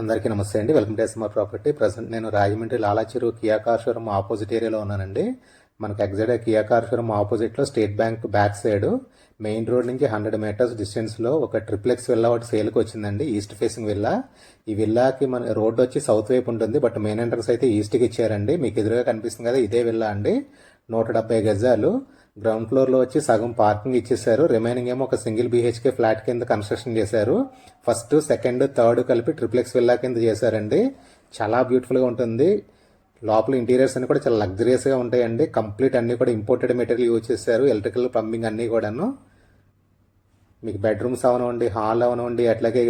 అందరికీ నమస్తే అండి. Welcome to SMR property present నేను Rajahmundry Lalacheru Kia showroom opposite ఏరియాలో ఉన్నానండి. మనకు ఎగ్జాక్ట్గా కియా షోరూమ్ ఆపోజిట్లో State Bank back side main road నుంచి హండ్రెడ్ మీటర్స్ డిస్టెన్స్లో ఒక ట్రిప్లెక్స్ విల్లా ఒకటి సేల్కి వచ్చిందండి. East facing villa. ఈ విల్లాకి మన రోడ్ వచ్చి సౌత్ వైపు ఉంటుంది. బట్ మెయిన్ ఎంట్రన్స్ అయితే ఈస్ట్కి ఇచ్చారండి. మీకు ఎదురుగా కనిపిస్తుంది కదా ఇదే విల్లా అండి. నూట డెబ్బై గజాలు. గ్రౌండ్ ఫ్లోర్లో వచ్చి సగం పార్కింగ్ ఇచ్చేసారు రిమైనింగ్ ఏమో ఒక సింగిల్ బీహెచ్కే ఫ్లాట్ కింద కన్స్ట్రక్షన్ చేశారు. ఫస్ట్ సెకండ్ థర్డ్ కలిపి ట్రిప్లెక్స్ విల్లా కింద చేశారండి. చాలా బ్యూటిఫుల్గా ఉంటుంది. లోపల ఇంటీరియర్స్ అన్ని కూడా చాలా లగ్జరియస్గా ఉంటాయండి. కంప్లీట్ అన్నీ కూడా ఇంపోర్టెడ్ మెటీరియల్ యూజ్ చేశారు. ఎలక్ట్రికల్ ప్లంబింగ్ అన్నీ కూడాను. మీకు బెడ్రూమ్స్ అవనండి హాల్ అవనండి అట్లాగే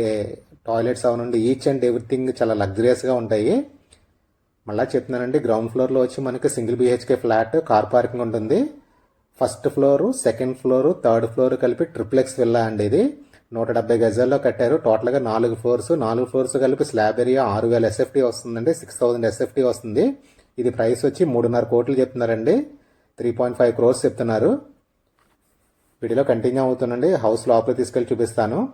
టాయిలెట్స్ అవనండి ఈచ్ అండ్ ఎవ్రీథింగ్ చాలా లగ్జరియస్గా ఉంటాయి. మళ్ళీ చెప్తున్నానండి గ్రౌండ్ ఫ్లోర్లో వచ్చి మనకి single BHK flat car parking ఉంటుంది. First floor second floor third floor కలిపి ట్రిప్లెక్స్ విల్లా అండి ఇది. నూట డెబ్బై గజాల్లో కట్టారు. టోటల్గా నాలుగు ఫ్లోర్స్ నాలుగు ఫ్లోర్స్ కలిపి స్లాబ్ ఏరియా ఆరు వేల ఎస్ఎఫ్టీ వస్తుందండి. సిక్స్ థౌసండ్ ఎస్ఎఫ్టీ వస్తుంది. ఇది ప్రైస్ వచ్చి మూడున్నర కోట్లు చెప్తున్నారండి. త్రీ పాయింట్ ఫైవ్ క్రోర్స్ చెప్తున్నారు. వీడియోలో కంటిన్యూ అవుతుందండి. హౌస్ లోపలికి తీసుకెళ్ళి చూపిస్తాను.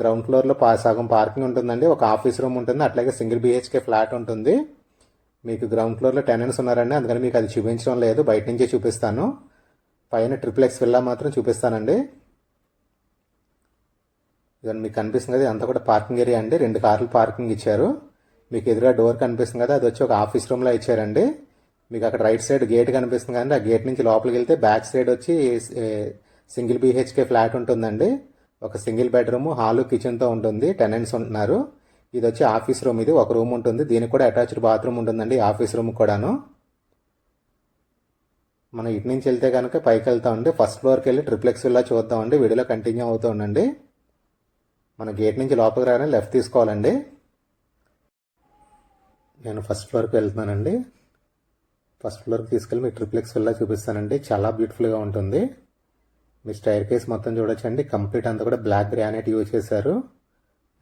గ్రౌండ్ ఫ్లోర్లో పా సగం పార్కింగ్ ఉంటుందండి. ఒక ఆఫీస్ రూమ్ ఉంటుంది. అట్లాగే సింగిల్ బీహెచ్కే ఫ్లాట్ ఉంటుంది. మీకు గ్రౌండ్ ఫ్లోర్లో టెనెంట్స్ ఉన్నారండి. అందుకని మీకు అది చూపించడం లేదు. బయట నుంచే చూపిస్తాను. పైన ట్రిప్లెక్స్ విల్లా మాత్రం చూపిస్తానండి. ఇదండి మీకు కనిపిస్తుంది కదా అంతా కూడా పార్కింగ్ ఏరియా అండి. రెండు కార్లు పార్కింగ్ ఇచ్చారు. మీకు ఎదురుగా డోర్ కనిపిస్తుంది కదా అది వచ్చి ఒక ఆఫీస్ రూమ్లో ఇచ్చారండి. మీకు అక్కడ రైట్ సైడ్ గేట్ కనిపిస్తుంది కానీ ఆ గేట్ నుంచి లోపలికి వెళ్తే బ్యాక్ సైడ్ వచ్చి సింగిల్ బీహెచ్కే ఫ్లాట్ ఉంటుందండి. ఒక సింగిల్ బెడ్రూమ్ హాలు కిచెన్తో ఉంటుంది. టెనెంట్స్ ఉంటున్నారు. ఇది వచ్చి ఆఫీస్ రూమ్ ఇది. ఒక రూమ్ ఉంటుంది. దీనికి కూడా అటాచ్డ్ బాత్రూమ్ ఉంటుందండి ఆఫీస్ రూమ్ కూడాను. మనం ఇటు నుంచి వెళ్తే కనుక పైకి వెళ్తామండి ఫస్ట్ ఫ్లోర్కి వెళ్ళి ట్రిప్లెక్స్ విల్లా చూద్దామండి వీడియోలో కంటిన్యూ అవుతూ ఉండండి. మన గేట్ నుంచి లోపలికి రాగానే లెఫ్ట్ తీసుకోవాలండి. నేను ఫస్ట్ ఫ్లోర్కి వెళ్తున్నానండి. ఫస్ట్ ఫ్లోర్కి తీసుకెళ్ళి మీకు ట్రిప్లెక్స్ విల్లా చూపిస్తానండి. చాలా బ్యూటిఫుల్గా ఉంటుంది. మీ స్టైర్ కేస్ మొత్తం చూడొచ్చండి. కంప్లీట్ అంతా కూడా బ్లాక్ గ్రానైట్ యూజ్ చేశారు.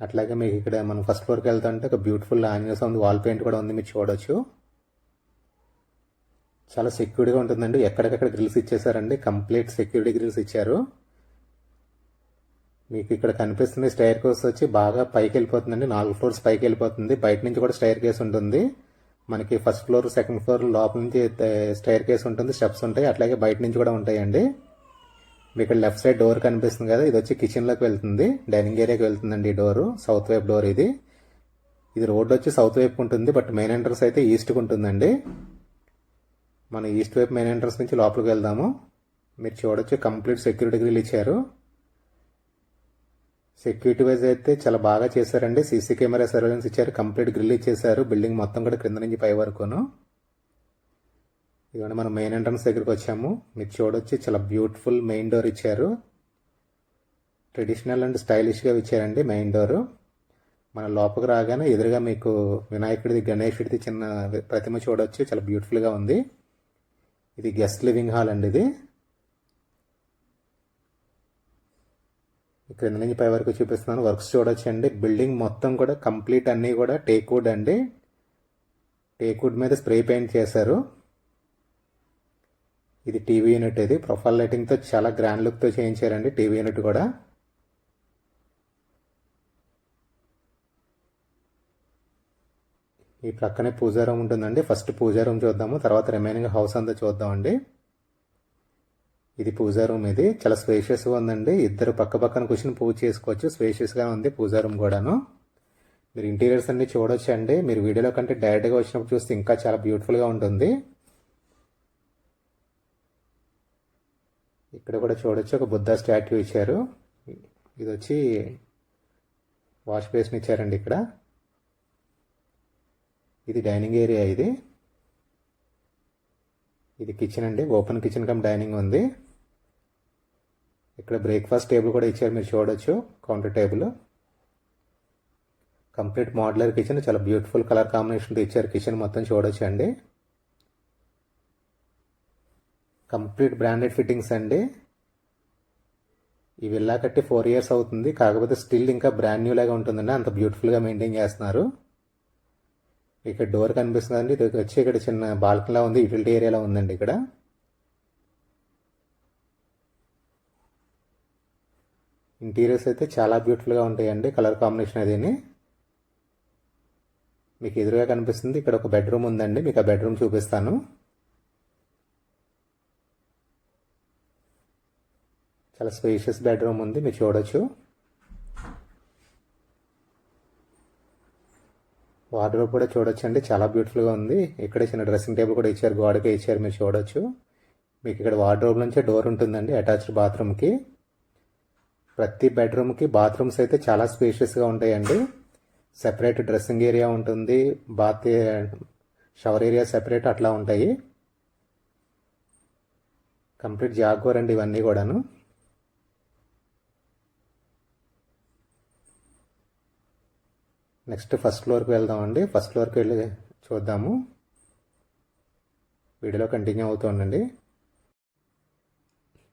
అట్లాగే మీకు ఇక్కడ మనం ఫస్ట్ ఫ్లోర్కి వెళ్తుంటే ఒక బ్యూటిఫుల్ ఆంజనేయ ఉంది వాల్ పెయింట్ కూడా ఉంది మీరు చూడొచ్చు. చాలా సెక్యూర్డ్గా ఉంటుందండి. ఎక్కడికక్కడ గ్రిల్స్ ఇచ్చేసారండి కంప్లీట్ సెక్యూరిటీ గ్రిల్స్ ఇచ్చారు. మీకు ఇక్కడ కనిపిస్తుంది స్టైర్ కేస్ వచ్చి బాగా పైకి వెళ్ళిపోతుందండి. నాలుగు ఫ్లోర్స్ పైకి వెళ్ళిపోతుంది. బయట నుంచి కూడా స్టైర్ కేస్ ఉంటుంది. మనకి ఫస్ట్ ఫ్లోర్ సెకండ్ ఫ్లోర్ లోపల నుంచి స్టైర్ కేస్ ఉంటుంది. స్టెప్స్ ఉంటాయి. అట్లాగే బయట నుంచి కూడా ఉంటాయండి. మీకు ఇక్కడ లెఫ్ట్ సైడ్ డోర్ కనిపిస్తుంది కదా. ఇది వచ్చి కిచెన్లోకి వెళ్తుంది. డైనింగ్ ఏరియాకి వెళ్తుందండి ఈ డోరు సౌత్ వైపు డోర్ ఇది. ఇది రోడ్ వచ్చి సౌత్ వైపు ఉంటుంది. బట్ మెయిన్ ఎంట్రన్స్ అయితే ఈస్ట్కి ఉంటుందండి. మన ఈస్ట్ వైపు మెయిన్ ఎంట్రన్స్ నుంచి లోపలికి వెళ్దాము. మీరు చూడొచ్చు కంప్లీట్ సెక్యూరిటీ గ్రిల్ ఇచ్చారు. సెక్యూరిటీ వైజ్ అయితే చాలా బాగా చేశారండి. సీసీ కెమెరా సర్వేలెన్స్ ఇచ్చారు. కంప్లీట్ గ్రిల్ ఇచ్చేసారు బిల్డింగ్ మొత్తం కూడా క్రింద నుంచి పై వరకును. ఇదిగోండి మనం మెయిన్ ఎంట్రన్స్ దగ్గరికి వచ్చాము. మీరు చూడొచ్చు చాలా బ్యూటిఫుల్ మెయిన్ డోర్ ఇచ్చారు. ట్రెడిషనల్ అండ్ స్టైలిష్గా ఇచ్చారండి మెయిన్ డోరు మన లోపలికి రాగానే ఎదురుగా మీకు వినాయకుడిది గణేషుడిది చిన్న ప్రతిమ చూడొచ్చు. చాలా బ్యూటిఫుల్గా ఉంది. ఇది గెస్ట్ లివింగ్ హాల్ అండి ఇది. క్రింద నుంచి పై వరకు చూపిస్తున్నాను. వర్క్స్ చూడొచ్చు అండి బిల్డింగ్ మొత్తం కూడా కంప్లీట్ అన్నీ కూడా టేక్వుడ్ అండి. టేక్వుడ్ మీద స్ప్రే పెయింట్ చేశారు. ఇది టీవీ యూనిట్ ఇది. ప్రొఫైల్ లైటింగ్తో చాలా గ్రాండ్ లుక్తో చేయించారండి టీవీ యూనిట్ కూడా. ఈ ప్రక్కనే పూజా రూమ్ ఉంటుందండి. ఫస్ట్ పూజా రూమ్ చూద్దాము తర్వాత రిమైనింగ్ హౌస్ అంతా చూద్దామండి. ఇది పూజా రూమ్ ఇది. చాలా స్పేషియస్గా ఉందండి. ఇద్దరు పక్క పక్కన కూర్చొని పూజ చేసుకోవచ్చు. స్పేషియస్గా ఉంది పూజా రూమ్ కూడాను. మీరు ఇంటీరియర్స్ అన్ని చూడొచ్చు అండి మీరు వీడియోలో కంటే డైరెక్ట్గా వచ్చినప్పుడు చూస్తే ఇంకా చాలా బ్యూటిఫుల్గా ఉంటుంది. ఇక్కడ కూడా చూడొచ్చు. ఒక బుద్ధ స్టాట్యూ ఇచ్చారు. ఇది వచ్చి వాష్ బేసిన్ ఇచ్చారండి ఇక్కడ. ఇది డైనింగ్ ఏరియా ఇది. ఇది కిచెన్ అండి. ఓపెన్ కిచెన్ కమ్ డైనింగ్ ఉంది. ఇక్కడ బ్రేక్ఫాస్ట్ టేబుల్ కూడా ఇచ్చారు మీరు చూడొచ్చు. Counter table. Complete modular kitchen. చాలా బ్యూటిఫుల్ కలర్ కాంబినేషన్తో ఇచ్చారు కిచెన్ మొత్తం చూడొచ్చు అండి. కంప్లీట్ బ్రాండెడ్ ఫిట్టింగ్స్ అండి. ఈ విల్లా కట్టి ఫోర్ ఇయర్స్ అవుతుంది. కాకపోతే స్టిల్ ఇంకా బ్రాండ్ న్యూ లాగా ఉంటుందండి. అంత బ్యూటిఫుల్గా మెయింటైన్ చేస్తున్నారు. ఇక్కడ డోర్ కనిపిస్తుందండి. ఇది వచ్చి ఇక్కడ చిన్న బాల్కన్లా ఉంది. యూటిలిటీ ఏరియాలో ఉందండి ఇక్కడ. ఇంటీరియర్స్ అయితే చాలా బ్యూటిఫుల్గా ఉంటాయండి. కలర్ కాంబినేషన్ అదిని. మీకు ఎదురుగా కనిపిస్తుంది. ఇక్కడ ఒక బెడ్రూమ్ ఉందండి. మీకు ఆ బెడ్రూమ్ చూపిస్తాను. చాలా స్పేషియస్ బెడ్రూమ్ ఉంది. మీరు చూడొచ్చు. వార్డ్రోబ్ కూడా చూడొచ్చు అండి చాలా బ్యూటిఫుల్గా ఉంది. ఇక్కడ చిన్న డ్రెస్సింగ్ టేబుల్ కూడా ఇచ్చారు. గోడకి ఇచ్చారు మీరు చూడొచ్చు. మీకు ఇక్కడ వార్డ్రోబ్ నుంచే డోర్ ఉంటుందండి అటాచ్డ్ బాత్రూమ్కి. ప్రతి బెడ్రూమ్కి బాత్రూమ్స్ అయితే చాలా స్పేషియస్గా ఉంటాయండి. సెపరేట్ డ్రెస్సింగ్ ఏరియా ఉంటుంది. బాత్ షవర్ ఏరియా సెపరేట్ అట్లా ఉంటాయి. కంప్లీట్ జాగోర్ అండి ఇవన్నీ కూడాను. నెక్స్ట్ ఫస్ట్ ఫ్లోర్కి వెళ్దామండి. ఫస్ట్ ఫ్లోర్కి వెళ్ళి చూద్దాము. వీడియోలో కంటిన్యూ అవుతూ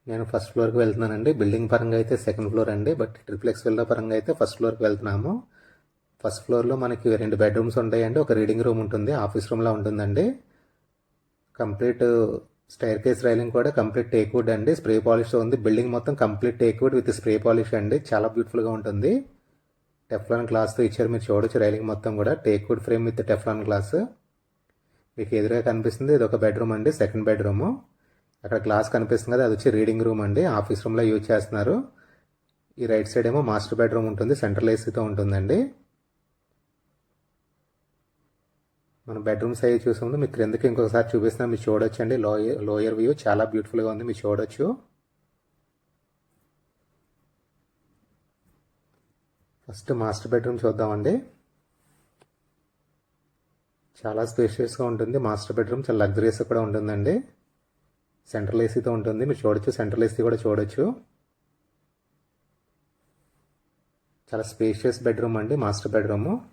నేను ఫస్ట్ ఫ్లోర్కి వెళ్తున్నానండి. బిల్డింగ్ పరంగా అయితే సెకండ్ ఫ్లోర్ అండి. బట్ ట్రిప్లెక్స్ వెళ్ళే పరంగా అయితే ఫస్ట్ ఫ్లోర్కి వెళ్తున్నాము. ఫస్ట్ ఫ్లోర్లో మనకి రెండు బెడ్రూమ్స్ ఉంటాయండి. ఒక రీడింగ్ రూమ్ ఉంటుంది. ఆఫీస్ రూమ్లా ఉంటుందండి. కంప్లీట్ స్టైర్ కేస్ రైలింగ్ కూడా కంప్లీట్ టేక్వుడ్ అండి. స్ప్రే పాలిష్ ఉంది. బిల్డింగ్ మొత్తం complete teakwood with spray polish అండి. చాలా బ్యూటిఫుల్గా ఉంటుంది. టెఫ్లాన్ గ్లాస్తో ఇచ్చారు. మీరు చూడొచ్చు రైలింగ్ మొత్తం కూడా. Teakwood frame with Teflon glass మీకు ఎదురుగా కనిపిస్తుంది. ఇది ఒక బెడ్రూమ్ అండి. సెకండ్ బెడ్రూమ్ అక్కడ గ్లాస్ కనిపిస్తుంది కదా. అది వచ్చి రీడింగ్ రూమ్ అండి. ఆఫీస్ రూమ్లో యూజ్ చేస్తున్నారు. ఈ రైట్ సైడ్ ఏమో మాస్టర్ బెడ్రూమ్ ఉంటుంది. సెంట్రల్ ఏసీతో ఉంటుందండి. మన బెడ్రూమ్ సైజ్ చూసి మీకు క్రిందకి ఇంకొకసారి చూపిస్తున్నా మీరు చూడొచ్చు అండి లోయర్ లోయర్ వ్యూ చాలా బ్యూటిఫుల్గా ఉంది. మీరు చూడొచ్చు. ఫస్ట్ మాస్టర్ బెడ్రూమ్ చూద్దామండి. చాలా స్పేషియస్గా ఉంటుంది. మాస్టర్ బెడ్రూమ్ చాలా లగ్జరీస్ కూడా ఉంటుందండి. సెంట్రల్ ఏసీతో ఉంటుంది. మీరు చూడొచ్చు సెంట్రల్ ఏసీ కూడా చూడొచ్చు. చాలా స్పేషియస్ బెడ్రూమ్ అండి మాస్టర్ బెడ్రూము.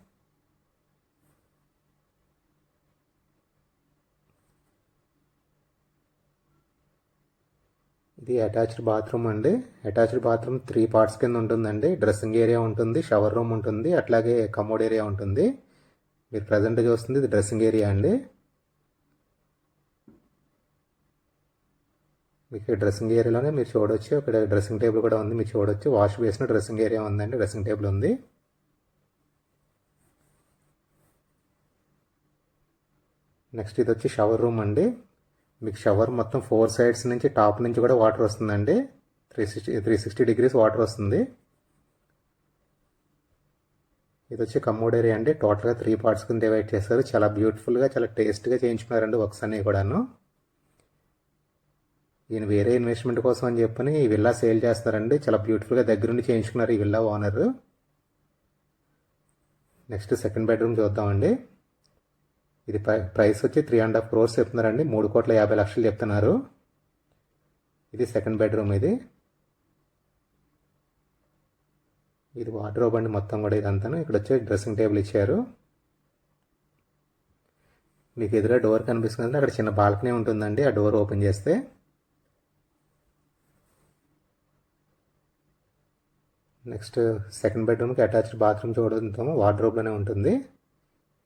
ఇది అటాచ్డ్ బాత్రూమ్ అండి. అటాచ్డ్ బాత్రూమ్ త్రీ పార్ట్స్ కింద ఉంటుందండి. డ్రెస్సింగ్ ఏరియా ఉంటుంది షవర్ రూమ్ ఉంటుంది అట్లాగే కమోడ్ ఏరియా ఉంటుంది. మీరు ప్రజెంట్ చూస్తుంది ఇది డ్రెస్సింగ్ ఏరియా అండి. మీకు డ్రెస్సింగ్ ఏరియాలోనే మీరు చూడొచ్చు. ఇక్కడ డ్రెస్సింగ్ టేబుల్ కూడా ఉంది మీరు చూడొచ్చు. వాష్ బేసిన డ్రెస్సింగ్ ఏరియా ఉందండి డ్రెస్సింగ్ టేబుల్ ఉంది. నెక్స్ట్ ఇది వచ్చి షవర్ రూమ్ అండి. మీకు షవర్ మొత్తం ఫోర్ సైడ్స్ నుంచి టాప్ నుంచి కూడా వాటర్ వస్తుందండి. Three sixty three sixty degrees water వస్తుంది. ఇది వచ్చి కమ్మోడ్ ఏరియా అండి. టోటల్గా త్రీ పార్ట్స్ కింద డివైడ్ చేస్తారు చాలా బ్యూటిఫుల్గా చాలా టేస్ట్గా చేయించుకున్నారండి వర్క్స్ అన్నీ కూడాను. ఈయన వేరే ఇన్వెస్ట్మెంట్ కోసం అని చెప్పని ఈ విల్లా సేల్ చేస్తారండి చాలా బ్యూటిఫుల్గా దగ్గరుండి చేయించుకున్నారు ఈ villa owner next second bedroom చూద్దామండి. ఇది ప్రైస్ వచ్చి త్రీ అండ్ హాఫ్ క్రోర్స్ చెప్తున్నారండి. మూడు కోట్ల యాభై లక్షలు చెప్తున్నారు. ఇది సెకండ్ బెడ్రూమ్ ఇది. ఇది వార్డ్రోబ్ అండి మొత్తం కూడా ఇదంతాను. ఇక్కడ వచ్చి డ్రెస్సింగ్ టేబుల్ ఇచ్చారు. మీకు ఎదురే డోర్ కనిపిస్తుంది. అక్కడ చిన్న బాల్కనీ ఉంటుందండి. ఆ డోర్ ఓపెన్ చేస్తే. నెక్స్ట్ సెకండ్ బెడ్రూమ్కి అటాచ్డ్ బాత్రూమ్ చూడటం వార్డ్రోబ్లోనే ఉంటుంది.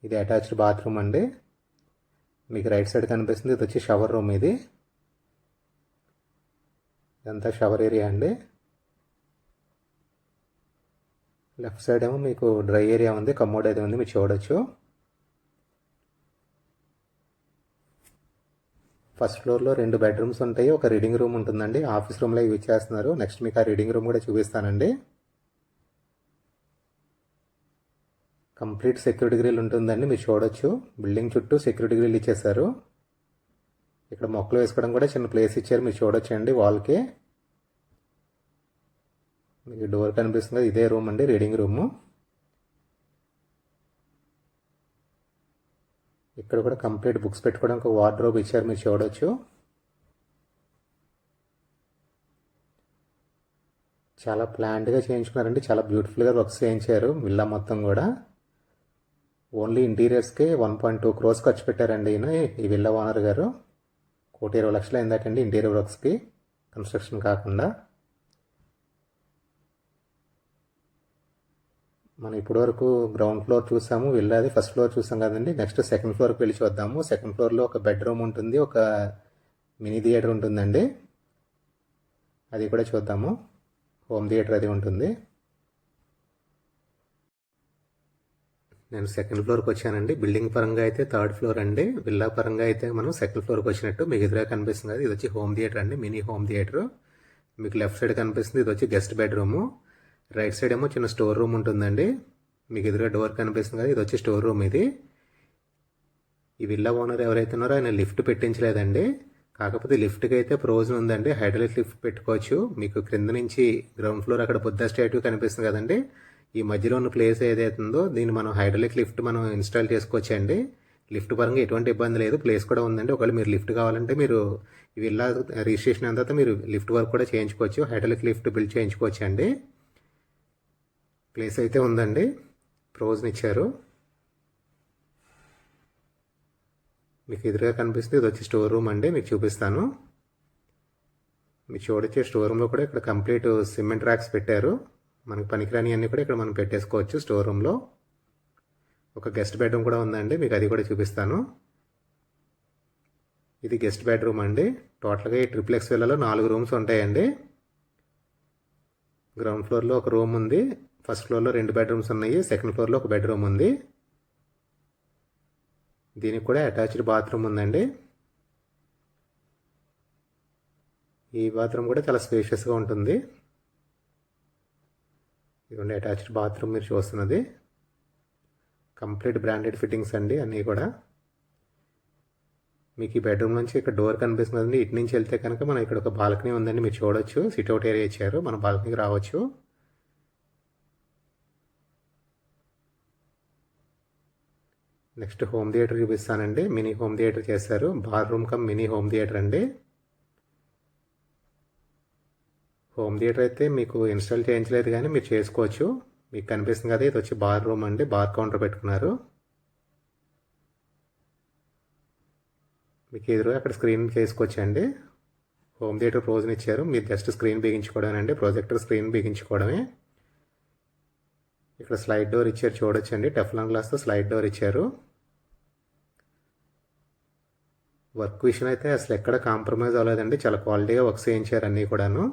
ఇది అటాచ్డ్ బాత్రూమ్ అండి. మీకు రైట్ సైడ్ కనిపిస్తుంది. ఇది వచ్చి షవర్ రూమ్ ఇది. ఇదంతా షవర్ ఏరియా అండి. లెఫ్ట్ సైడ్ ఏమో మీకు డ్రై ఏరియా ఉంది. కమ్మోడ్ అయితే ఉంది. మీరు చూడొచ్చు. ఫస్ట్ ఫ్లోర్లో రెండు బెడ్రూమ్స్ ఉంటాయి. ఒక రీడింగ్ రూమ్ ఉంటుందండి. ఆఫీస్ రూమ్లో యూజ్ చేస్తున్నారు నెక్స్ట్ మీకు ఆ రీడింగ్ రూమ్ కూడా చూపిస్తానండి. కంప్లీట్ సెక్యూరిటీ గ్రిల్ ఉంటుందండి మీరు చూడొచ్చు. బిల్డింగ్ చుట్టూ సెక్యూరిటీ గ్రిల్ ఇచ్చేసారు ఇక్కడ మొక్కలు వేసుకోవడం కూడా చిన్న ప్లేస్ ఇచ్చారు మీరు చూడొచ్చు అండి వాల్కి. మీకు డోర్ కనిపిస్తుంది ఇదే రూమ్ అండి రీడింగ్ రూము. ఇక్కడ కూడా కంప్లీట్ బుక్స్ పెట్టుకోవడానికి ఒక వార్డ్రోబ్ ఇచ్చారు మీరు చూడొచ్చు. చాలా ప్లాంట్గా చేయించుకున్నారండి చాలా బ్యూటిఫుల్గా వర్క్స్ చేయించారు విల్లా మొత్తం కూడా. ఓన్లీ ఇంటీరియర్స్కి వన్ పాయింట్ టూ క్రోస్ ఖర్చు పెట్టారండి ఈయన ఈ విల్లా ఓనర్ గారు. కోటి ఇరవై లక్షలు అయిందాకండి ఇంటీరియర్ వర్క్స్కి కన్స్ట్రక్షన్ కాకుండా. మనం ఇప్పటివరకు గ్రౌండ్ ఫ్లోర్ చూసాము వెళ్ళాది ఫస్ట్ ఫ్లోర్ చూసాం కదండి. నెక్స్ట్ సెకండ్ ఫ్లోర్కి వెళ్ళి చూద్దాము. సెకండ్ ఫ్లోర్లో ఒక బెడ్రూమ్ ఉంటుంది ఒక మినీ థియేటర్ ఉంటుందండి. అది కూడా చూద్దాము. హోమ్ థియేటర్ అది ఉంటుంది. నేను సెకండ్ ఫ్లోర్కి వచ్చానండి బిల్డింగ్ పరంగా అయితే థర్డ్ ఫ్లోర్ అండి. విల్లా పరంగా అయితే మనం సెకండ్ ఫ్లోర్కి వచ్చినట్టు మీకు ఎదురుగా కనిపిస్తుంది కదా ఇది వచ్చి హోమ్ థియేటర్ అండి మినీ హోమ్ థియేటర్ మీకు లెఫ్ట్ సైడ్ కనిపిస్తుంది ఇది వచ్చి గెస్ట్ బెడ్రూము రైట్ సైడ్ ఏమో చిన్న స్టోర్ రూమ్ ఉంటుందండి. మీకు ఎదురుగా డోర్ కనిపిస్తుంది కదా ఇది వచ్చి స్టోర్ రూమ్ ఇది. ఈ విల్లా ఓనర్ ఎవరైతే ఉన్నారో ఆయన లిఫ్ట్ పెట్టించలేదండి. కాకపోతే లిఫ్ట్కి అయితే ప్రొవిజన్ ఉందండి. హైడ్రాలిక్ లిఫ్ట్ పెట్టుకోవచ్చు. మీకు క్రింద నుంచి గ్రౌండ్ ఫ్లోర్ అక్కడ బుద్ధ స్టాట్యూ కనిపిస్తుంది కదండి. ఈ మధ్యలో ఉన్న ప్లేస్ ఏదైతుందో దీన్ని మనం హైడ్రాలిక్ లిఫ్ట్ మనం ఇన్స్టాల్ చేసుకోవచ్చండి. లిఫ్ట్ పరంగా ఎటువంటి ఇబ్బంది లేదు. ప్లేస్ కూడా ఉందండి. ఒకవేళ మీరు లిఫ్ట్ కావాలంటే మీరు ఈ విల్లా రిజిస్ట్రేషన్ అయిన తర్వాత మీరు లిఫ్ట్ వర్క్ కూడా చేయించుకోవచ్చు. హైడ్రాలిక్ లిఫ్ట్ బిల్డ్ చేయించుకోవచ్చు అండి ప్లేస్ అయితే ఉందండి. ప్రొవిజన్ ఇచ్చారు. మీకు ఎదురుగా కనిపిస్తుంది ఇది వచ్చి స్టోర్ రూమ్ అండి. మీకు చూపిస్తాను. మీరు చూడొచ్చే స్టోర్ రూమ్లో కూడా ఇక్కడ కంప్లీట్ సిమెంట్ ర్యాక్స్ పెట్టారు. మనకి పనికిరాని అన్నీ కూడా ఇక్కడ మనం పెట్టేసుకోవచ్చు స్టోర్ రూమ్లో. ఒక గెస్ట్ బెడ్రూమ్ కూడా ఉందండి మీకు అది కూడా చూపిస్తాను. ఇది గెస్ట్ బెడ్రూమ్ అండి. టోటల్గా ఈ ట్రిప్లెక్స్ విల్లలో నాలుగు రూమ్స్ ఉంటాయండి. గ్రౌండ్ ఫ్లోర్లో ఒక రూమ్ ఉంది ఫస్ట్ ఫ్లోర్లో రెండు బెడ్రూమ్స్ ఉన్నాయి సెకండ్ ఫ్లోర్లో ఒక బెడ్రూమ్ ఉంది. దీనికి కూడా అటాచ్డ్ బాత్రూమ్ ఉందండి. ఈ బాత్రూమ్ కూడా చాలా స్పేషియస్గా ఉంటుంది. ఇదిగోండి అటాచ్డ్ బాత్రూమ్ మీరు చూస్తున్నది. కంప్లీట్ బ్రాండెడ్ ఫిట్టింగ్స్ అండి అన్నీ కూడా. మీకు ఈ బెడ్రూమ్ నుంచి ఇక్కడ డోర్ కనిపిస్తుంది ఇటు నుంచి వెళ్తే కనుక మనం ఇక్కడ ఒక బాల్కనీ ఉందండి మీరు చూడొచ్చు. సిట్అవుట్ ఏరియా ఇచ్చారు మనం బాల్కనీకి రావచ్చు. నెక్స్ట్ హోమ్ థియేటర్ చూపిస్తానండి. మినీ హోమ్ థియేటర్ చేశారు. Bathroom cum mini home theatre అండి. హోమ్ థియేటర్ అయితే మీకు ఇన్స్టాల్ చేయించలేదు కానీ మీరు చేసుకోవచ్చు. మీకు కనిపిస్తుంది కదా ఇది వచ్చి బార్ రూమ్ అండి. బార్ కౌంటర్ పెట్టుకున్నారు. మీకు ఎదురుగా అక్కడ స్క్రీన్ చేసుకోవచ్చండి. హోమ్ థియేటర్ ప్రోజన్ ఇచ్చారు. మీరు జస్ట్ స్క్రీన్ బిగించుకోవడం అండి ప్రొజెక్టర్ స్క్రీన్ బిగించుకోవడమే. ఇక్కడ స్లైడ్ డోర్ ఇచ్చారు చూడొచ్చండి. టెఫ్లాన్ గ్లాస్తో స్లైడ్ డోర్ ఇచ్చారు. వర్క్ విషయం అయితే అసలు ఎక్కడ కాంప్రమైజ్ అవ్వలేదండి. చాలా క్వాలిటీగా వర్క్స్ చేయించారు అన్నీ కూడాను.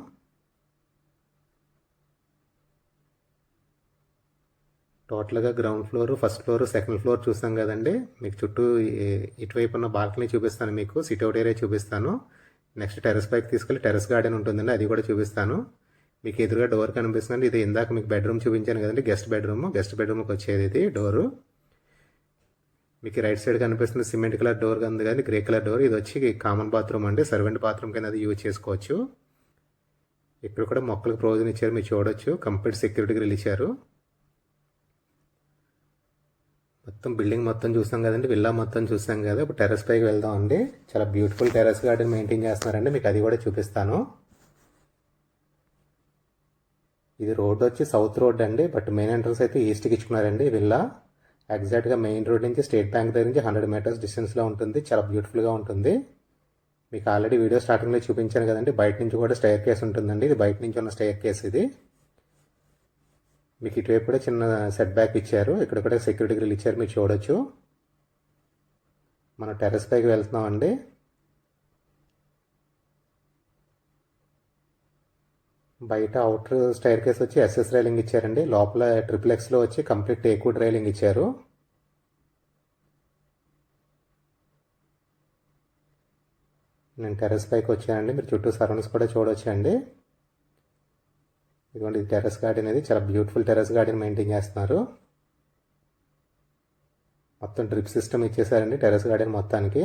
టోటల్గా ground floor first floor second floor చూస్తాం కదండి. మీకు చుట్టూ ఇటువైపు ఉన్న బాల్కనీ చూపిస్తాను మీకు సిట్అవుట్ ఏరియా చూపిస్తాను. నెక్స్ట్ టెరెస్ పైకి తీసుకెళ్ళి టెరెస్ గార్డెన్ ఉంటుందండి అది కూడా చూపిస్తాను. మీకు ఎదురుగా డోర్ కనిపిస్తుంది ఇది ఇందాక మీకు బెడ్రూమ్ చూపించాను కదండి గెస్ట్ బెడ్రూమ్. గెస్ట్ బెడ్రూమ్కి వచ్చేది ఇది డోరు. మీకు రైట్ సైడ్ కనిపిస్తుంది సిమెంట్ కలర్ డోర్ ఉంది కానీ గ్రే కలర్ డోర్. ఇది వచ్చి కామన్ బాత్రూమ్ అండి సర్వెంట్ బాత్రూమ్ కింద అది యూజ్ చేసుకోవచ్చు. ఇక్కడ కూడా మొక్కలకు ప్రయోజనం ఇచ్చారు మీరు చూడొచ్చు. కంప్లీట్ సెక్యూరిటీ గ్రిల్ ఇచ్చారు. మొత్తం బిల్డింగ్ మొత్తం చూస్తాం కదండి విల్లా మొత్తం చూస్తాం కదా. ఇప్పుడు టెర్రస్ పైకి వెళ్దాం అండి. చాలా బ్యూటిఫుల్ టెర్రస్ గార్డెన్ మెయింటైన్ చేస్తున్నారండి. మీకు అది కూడా చూపిస్తాను. ఇది రోడ్ వచ్చి సౌత్ రోడ్ అండి బట్ మెయిన్ ఎంట్రన్స్ అయితే ఈస్ట్కి ఇచ్చుకున్నారండి విల్లా. ఎగ్జాక్ట్గా మెయిన్ రోడ్ నుంచి స్టేట్ బ్యాంక్ దగ్గర నుంచి హండ్రెడ్ మీటర్స్ డిస్టెన్స్లో ఉంటుంది. చాలా బ్యూటిఫుల్గా ఉంటుంది. మీకు ఆల్రెడీ వీడియో స్టార్టింగ్లో చూపించాను కదండి. బయట నుంచి కూడా స్టైర్ కేస్ ఉంటుందండి. ఇది బయట నుంచి ఉన్న స్టైర్ కేస్ ఇది. మీకు ఇటువైపు కూడా చిన్న సెట్ బ్యాక్ ఇచ్చారు. ఇక్కడ కూడా సెక్యూరిటీ గ్రిల్ ఇచ్చారు. మీరు చూడొచ్చు. మనం టెర్రస్ పైకి వెళ్తున్నాం అండి బయట అవుటర్ స్టైర్ కేస్ వచ్చి ఎస్ఎస్ రైలింగ్ ఇచ్చారండి. లోపల ట్రిపుల్ ఎక్స్లో వచ్చి కంప్లీట్ టేక్వుడ్ రైలింగ్ ఇచ్చారు. నేను టెర్రస్ పైకి వచ్చానండి. మీరు చుట్టూ సరౌండ్స్ కూడా చూడొచ్చండి. ఇదిగోండి టెర్రస్ గార్డెన్ అనేది చాలా బ్యూటిఫుల్ టెర్రస్ గార్డెన్ మెయింటైన్ చేస్తున్నారు. మొత్తం డ్రిప్ సిస్టమ్ ఇచ్చేసారండి టెరస్ గార్డెన్ మొత్తానికి.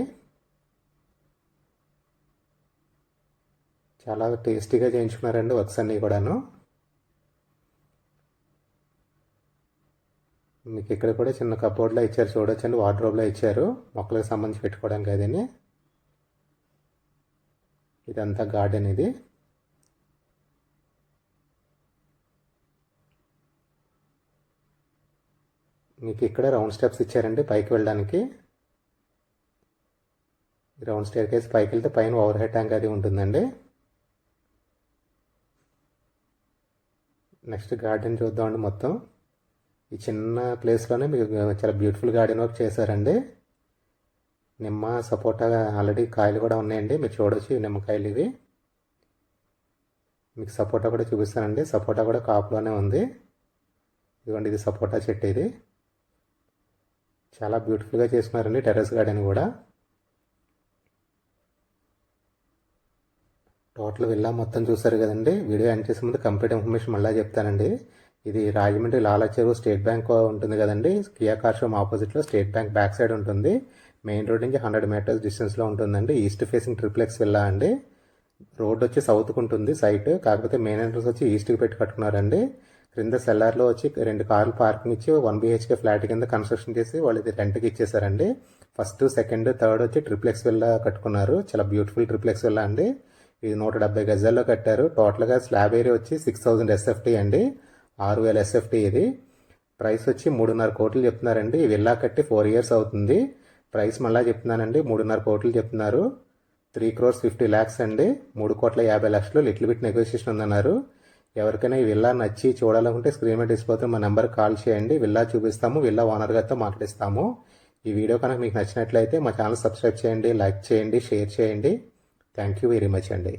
చాలా టేస్టీగా చేయించుకున్నారండి వర్క్స్ అన్నీ కూడాను. మీకు ఇక్కడ కూడా చిన్న కబోర్డ్లో ఇచ్చారు చూడొచ్చండి వార్డ్రోబ్లో ఇచ్చారు. మొక్కలకు సంబంధించి పెట్టుకోవడానికి అదని ఇదంతా గార్డెన్ ఇది. మీకు ఇక్కడ రౌండ్ స్టెప్స్ ఇచ్చారండి పైకి వెళ్ళడానికి. రౌండ్ స్టేర్ కేసు పైకి వెళ్తే పైన ఓవర్ హెడ్ ట్యాంక్ అది ఉంటుందండి. నెక్స్ట్ గార్డెన్ చూద్దామండి మొత్తం. ఈ చిన్న ప్లేస్లోనే మీకు చాలా బ్యూటిఫుల్ గార్డెన్ వర్క్ చేశారండి. నిమ్మ సపోటా ఆల్రెడీ కాయలు కూడా ఉన్నాయండి. మీరు చూడవచ్చు నిమ్మకాయలు ఇవి. మీకు సపోటా కూడా చూపిస్తానండి. సపోటా కూడా కాపులోనే ఉంది. ఇదిగోండి ఇది సపోటా చెట్టు ఇది. చాలా బ్యూటిఫుల్గా చేసుకున్నారండి టెర్రస్ గార్డెన్ కూడా. టోటల్ విల్లా మొత్తం చూసారు కదండి. వీడియో ఎండ్ చేసే ముందు కంప్లీట్ ఇన్ఫర్మేషన్ మళ్ళీ చెప్తానండి. ఇది రాజమండ్రి లాలా చెరువు స్టేట్ బ్యాంక్ ఉంటుంది కదండి. కియా కార్ షోమ్ ఆపోజిట్లో స్టేట్ బ్యాంక్ బ్యాక్ సైడ్ ఉంటుంది. మెయిన్ రోడ్ నుంచి హండ్రెడ్ మీటర్స్ డిస్టెన్స్లో ఉంటుందండి. ఈస్ట్ ఫేసింగ్ ట్రిప్లెక్స్ విల్లా అండి. రోడ్ వచ్చి సౌత్కు ఉంటుంది సైట్ కాకపోతే మెయిన్ ఎంట్రన్స్ వచ్చి ఈస్ట్కి పెట్టి కట్టుకున్నారండి. క్రింద సెల్లార్లో వచ్చి రెండు కార్లు పార్కింగ్ ఇచ్చి వన్ బిహెచ్కే ఫ్లాట్ కింద కన్స్ట్రక్షన్ చేసి వాళ్ళు ఇది రెంట్కి ఇచ్చేసారండి. ఫస్ట్ సెకండ్ థర్డ్ వచ్చి ట్రిప్లెక్స్ విల్లా కట్టుకున్నారు. చాలా బ్యూటిఫుల్ ట్రిప్లెక్స్ విల్లా అండి. ఇది నూట డెబ్బై గజాల్లో కట్టారు. టోటల్గా స్లాబ్ ఏరియా వచ్చి సిక్స్ థౌజండ్ ఎస్ఎఫ్టీ అండి. ఆరు వేల ఎస్ఎఫ్టీ ఇది. ప్రైస్ వచ్చి మూడున్నర కోట్లు చెప్తున్నారండి. ఈ విల్లా కట్టి ఫోర్ ఇయర్స్ అవుతుంది. ప్రైస్ మళ్ళీ చెప్తున్నానండి. మూడున్నర కోట్లు చెప్తున్నారు. త్రీ క్రోర్స్ ఫిఫ్టీ ల్యాక్స్ అండి. మూడు కోట్ల యాభై లక్షలు లిటిల్ బిట్ నెగోషియేషన్ ఉందన్నారు. ఎవరికైనా ఈ విల్లా నచ్చి చూడాలనుకుంటే స్క్రీన్ మీద డిస్పోతే మా నెంబర్ కాల్ చేయండి. విల్లా చూపిస్తాము విల్లా ఓనర్ గారితో మాట్లాడిస్తాము. ఈ వీడియో కనుక మీకు నచ్చినట్లయితే మా ఛానల్ సబ్స్క్రైబ్ చేయండి లైక్ చేయండి షేర్ చేయండి. థ్యాంక్ యూ వెరీ మచ్ అండి.